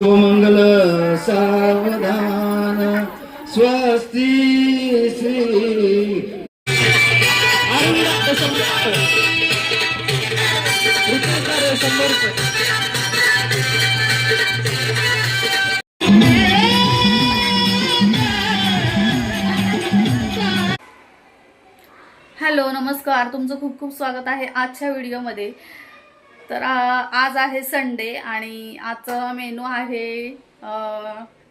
मंगल सावधान स्वस्ती श्री हॅलो नमस्कार. तुमचं खूप खूप स्वागत आहे आजच्या व्हिडिओमध्ये. तर आज आहे संडे आणि आजचा मेनू आहे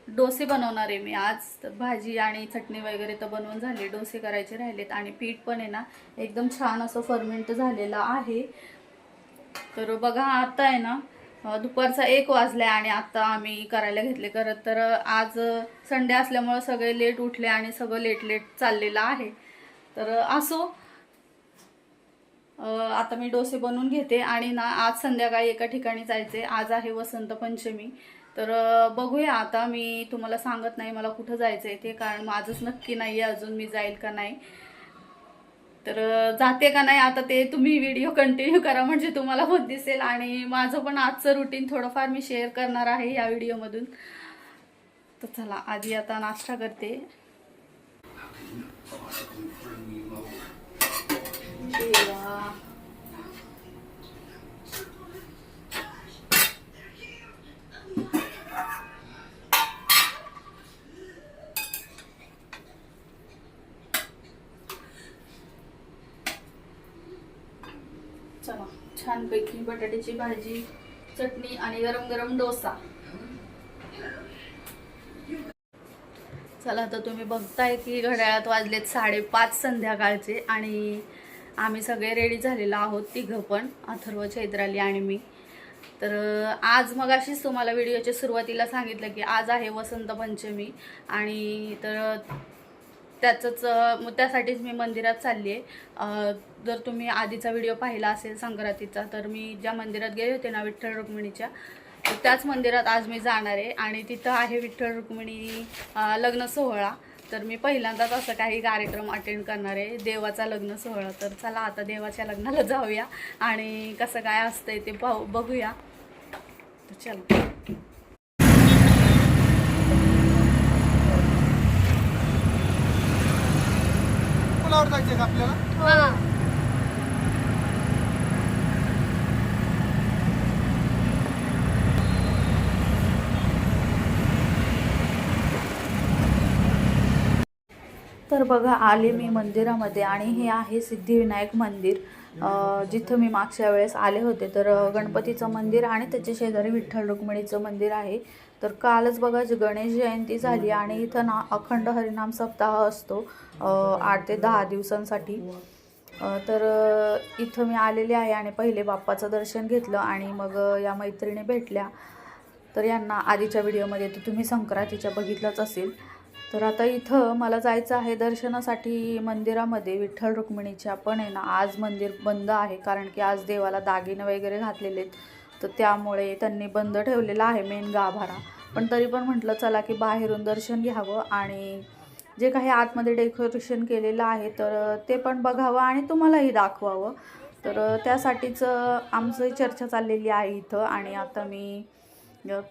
डोसे बनवणार आहे मी आज. तर भाजी आणि चटणी वगैरे तर बनवून झाली डोसे करायचे राहिलेत आणि पीठ पण आहे ना एकदम छान असं फर्मेंट झालेलं आहे. तर बघा आता आहे ना दुपारचा एक वाजला आणि आता आम्ही करायला घेतले. करत तर आज संडे असल्यामुळं सगळे लेट उठले आणि सगळं लेट लेट चाललेलं आहे. तर असो आता मी डोसे बनवून घेते आणि ना आज संध्याकाळी एका ठिकाणी जायचे. आज आहे वसंत पंचमी. तर बघूया आता मी तुम्हाला सांगत नाही मला कुठं जायचं आहे ते कारण माझंच नक्की नाही आहे अजून मी जाईल का नाही. तर जाते का नाही आता ते तुम्ही व्हिडिओ कंटिन्यू करा म्हणजे तुम्हाला होत दिसेल आणि माझं पण आजचं रुटीन थोडंफार मी शेअर करणार आहे या व्हिडिओमधून. तर चला आधी आता नाश्ता करते. देवा. चला छानपैकी बटाट्याची भाजी चटणी आणि गरम गरम डोसा चला तर तुम्ही बघताय की घड्याळात वाजलेत साडेपाच संध्याकाळचे आणि आम्ही सगळे रेडी झालेलो आहोत तिघं पण अथर्व चैत्राली आणि मी. तर आज मग अशीच तुम्हाला व्हिडिओच्या सुरुवातीला सांगितलं की आज आहे वसंत पंचमी आणि तर त्याचंच मग त्यासाठीच मी मंदिरात चालली आहे. जर तुम्ही आधीचा व्हिडिओ पाहिला असेल संक्रांतीचा तर मी ज्या मंदिरात गेले होते ना विठ्ठल रुक्मिणीच्या त्याच मंदिरात आज मी जाणार आहे. आणि तिथं आहे विठ्ठल रुक्मिणी लग्न सोहळा. तर मी पहिल्यांदाच असं काही कार्यक्रम अटेंड करणार आहे. देवाचा लग्न सोहळा. तर चला आता देवाच्या लग्नाला जाऊया आणि कसं काय असतंय ते पाहू बघूया. तर चला. आपल्याला? तर बघा आले मी मंदिरामध्ये आणि हे आहे सिद्धिविनायक मंदिर. जिथं मी मागच्या वेळेस आले होते. तर गणपतीचं मंदिर आणि त्याच्या शेजारी विठ्ठल रुक्मिणीचं मंदिर आहे. तर कालच बघा गणेश जयंती झाली आणि इथं ना अखंड हरिनाम सप्ताह असतो आठ ते दहा दिवसांसाठी. तर इथं मी आलेले आहे आणि पहिले बाप्पाचं दर्शन घेतलं आणि मग या मैत्रिणी भेटल्या. तर यांना आधीच्या व्हिडिओमध्ये तर तुम्ही संक्रांतीच्या बघितलंच असेल. तर आता इथं मला जायचं आहे दर्शनासाठी मंदिरामध्ये विठ्ठल रुक्मिणीच्या. पण आहे ना आज मंदिर बंद आहे कारण की आज देवाला दागिने वगैरे घातलेले आहेत. तर त्यामुळे त्यांनी बंद ठेवलेलं आहे मेन गाभारा. पण तरी पण म्हटलं चला की बाहेरून दर्शन घ्यावं आणि जे काही आतमध्ये डेकोरेशन केलेलं आहे तर ते पण बघावं आणि तुम्हालाही दाखवावं. तर त्यासाठीच आमचं चर्चा चाललेली आहे इथं आणि आता मी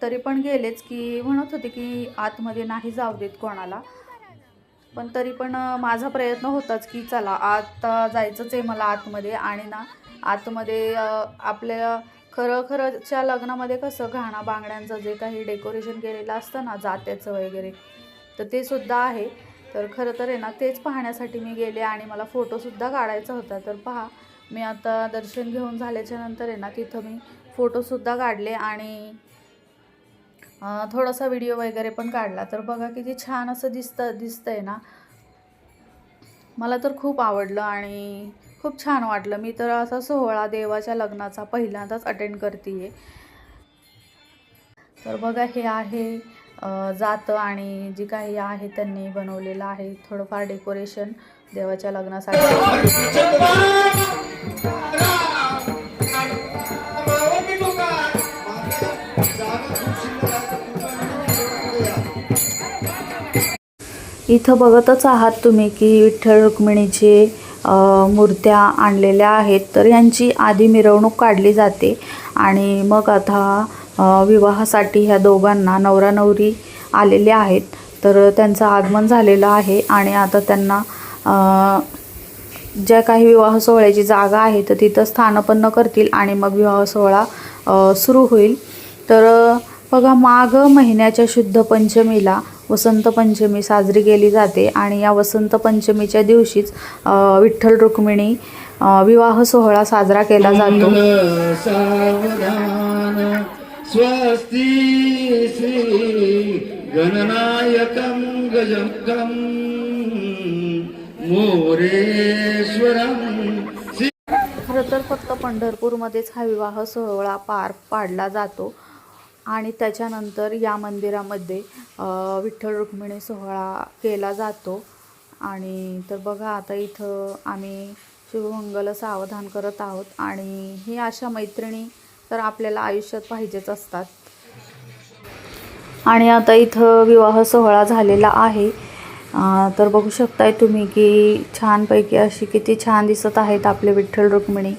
तरी पण गेलेच की म्हणत होते की आतमध्ये नाही जाऊ देत कोणाला. पण तरी पण माझा प्रयत्न होताच की चला आत जायचंच आहे मला आतमध्ये आणि ना आतमध्ये आपल्या खरं खरंच्या लग्नामध्ये कसं घाणा बांगड्यांचं जे काही डेकोरेशन केलेलं असतं ना जात्याचं वगैरे तर ते सुद्धा आहे. तर खरं तर आहे ना तेच पाहण्यासाठी मी गेले आणि मला फोटोसुद्धा काढायचा होता. तर पहा मी आता दर्शन घेऊन झाल्याच्यानंतर आहे ना तिथं मी फोटोसुद्धा काढले आणि थोडासा व्हिडिओ वगैरे पण काढला. तर बघा किती छान असं दिसतं दिसतंय ना. मला तर खूप आवडलं आणि खूप छान वाटलं. मी तर असा सोहळा देवाच्या लग्नाचा पहिल्यांदाच अटेंड करते तर बघा हे आहे जातं आणि जी काही आहे त्यांनी बनवलेलं आहे. थोडंफार डेकोरेशन देवाच्या लग्नासाठी. इथं बघतच आहात तुम्ही की विठ्ठल रुक्मिणीचे मूर्त्या आणलेल्या आहेत. तर यांची आधी मिरवणूक काढली जाते. आणि मग आता विवाहासाठी ह्या दोघांना नवरा नवरी आलेले आहेत. तर त्यांचं आगमन झालेलं आहे आणि आता त्यांना ज्या काही विवाह सोहळ्याची जागा आहे तर तिथं स्थानपन्न करतील आणि मग विवाह सोहळा सुरू होईल. तर बघा माघ महिन्याच्या शुद्ध पंचमीला वसंत पंचमी साजरी केली जाते आणि या वसंत पंचमीच्या दिवशीच विठ्ठल रुक्मिणी विवाह सोहळा साजरा केला जातो. स्वस्ति श्री गणनायकं श्री खरं तर फक्त पंढरपूरमध्येच हा विवाह सोहळा पार पाडला जातो आणि त्याच्यानंतर या मंदिरामध्ये विठ्ठल रुक्मिणी सोहळा केला जातो. आणि तर बघा आता इथं आम्ही शिवमंगल सावधान करत आहोत. आणि ही अशा मैत्रिणी तर आपल्याला आयुष्यात पाहिजेच असतात. आणि आता इथं विवाह सोहळा झालेला आहे. तर बघू शकताय तुम्ही की छानपैकी अशी किती छान दिसत आहेत आपले विठ्ठल रुक्मिणी.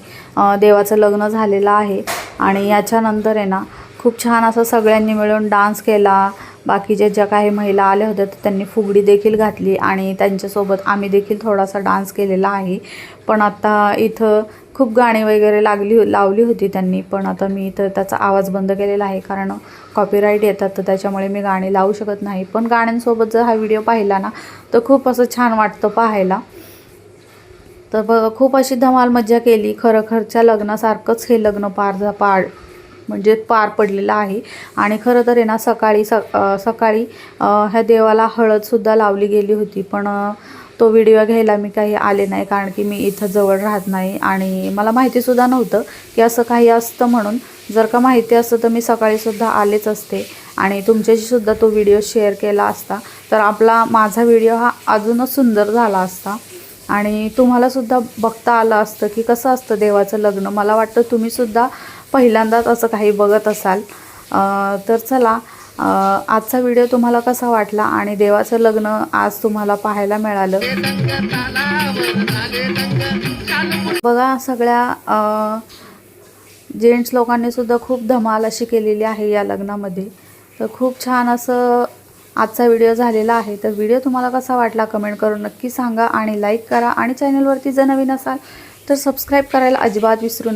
देवाचं लग्न झालेलं आहे. आणि याच्यानंतर आहे ना खूप छान असं सगळ्यांनी मिळून डान्स केला. बाकीच्या ज्या काही महिला आल्या होत्या तर त्यांनी फुगडी देखील घातली आणि त्यांच्यासोबत आम्ही देखील थोडासा डान्स केलेला आहे. पण आता इथं खूप गाणी वगैरे लागली लावली होती त्यांनी पण आता मी इथं त्याचा आवाज बंद केलेला आहे कारण कॉपीराईट येतात तर त्याच्यामुळे मी गाणी लावू शकत नाही. पण गाण्यांसोबत जर हा व्हिडिओ पाहिला ना तर खूप असं छान वाटतं पाहायला. तर बघा खूप अशी धमाल मज्जा केली. खरोखरच्या लग्नासारखंच हे लग्न पार झा पार म्हणजे पार पडलेला आहे. आणि खरं तर आहे ना सकाळी स सकाळी ह्या देवाला हळदसुद्धा लावली गेली होती. पण तो व्हिडिओ घ्यायला मी काही आले नाही कारण की मी इथं जवळ राहत नाही. आणि मला माहितीसुद्धा नव्हतं की असं काही असतं म्हणून. जर का माहिती असतं तर मी सकाळीसुद्धा आलेच असते. आणि तुमच्याशीसुद्धा तो व्हिडिओ शेअर केला असता. तर आपला माझा व्हिडिओ हा अजूनच सुंदर झाला असता. आणि तुम्हालासुद्धा बघता आलं असतं की कसं असतं देवाचं लग्न. मला वाटतं तुम्हीसुद्धा पहिल्यांदाच असं काही बघत असाल. तर चला आजचा व्हिडिओ तुम्हाला कसा वाटला आणि देवाचं लग्न आज तुम्हाला पाहायला मिळालं? बघा सगळ्या जेंट्स लोकांनी सुद्धा खूप धमाल अशी केलेली आहे या लग्नामध्ये. तर खूप छान असं आजचा व्हिडिओ झालेला आहे. तर व्हिडिओ तुम्हाला कसा वाटला कमेंट करून नक्की सांगा आणि लाईक करा. आणि चॅनलवरती जर नवीन असाल तर सबस्क्राईब करायला अजिबात विसरू नका.